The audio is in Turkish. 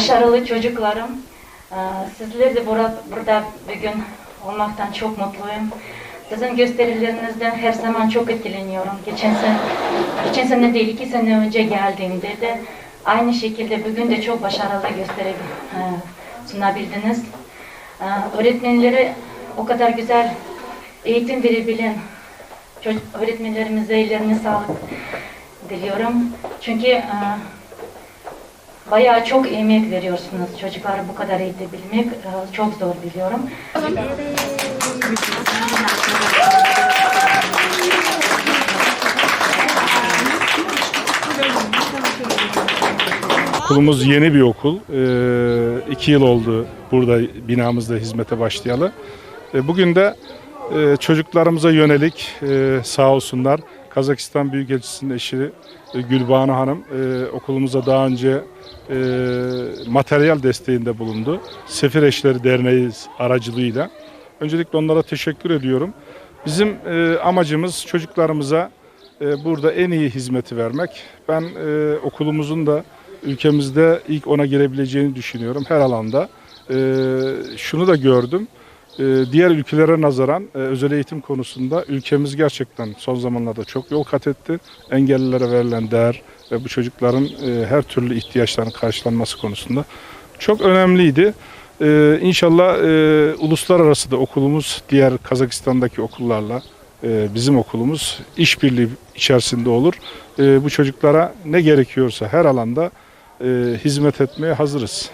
Başarılı çocuklarım, eee, sizler de burada, bugün olmaktan çok mutluyum. Sizin gösterilerinizden her zaman çok etkileniyorum. Geçen sene, geçen sene değil iki sene önce geldiğimde de aynı şekilde bugün de çok başarılı gösteri eee, sunabildiniz. Eee, öğretmenleri o kadar güzel eğitim verebilen öğretmenlerimize ellerine sağlık diliyorum. Çünkü eee, Bayağı çok emek veriyorsunuz. Çocukları bu kadar eğitebilmek e, çok zor biliyorum. Okulumuz yeni bir okul. Ee, iki yıl oldu burada binamızda hizmete başlayalı. Ee, bugün de e, çocuklarımıza yönelik e, sağ olsunlar Kazakistan Büyükelçisi'nin eşi e, Gülbanu Hanım e, okulumuza daha önce e, materyal desteğinde bulundu. Sefir Eşleri Derneği aracılığıyla. Öncelikle onlara teşekkür ediyorum. Bizim e, amacımız çocuklarımıza e, burada en iyi hizmeti vermek. Ben e, okulumuzun da ülkemizde ilk ona girebileceğini düşünüyorum her alanda. E, şunu da gördüm. E, diğer ülkelere nazaran e, özel eğitim konusunda ülkemiz gerçekten son zamanlarda çok yol kat etti. Engellilere verilen değer ve bu çocukların e, her türlü ihtiyaçlarının karşılanması konusunda çok önemliydi. Ee, inşallah e, uluslararası da okulumuz diğer Kazakistan'daki okullarla bizim okulumuz işbirliği içerisinde olur. Bu çocuklara ne gerekiyorsa her alanda hizmet etmeye hazırız.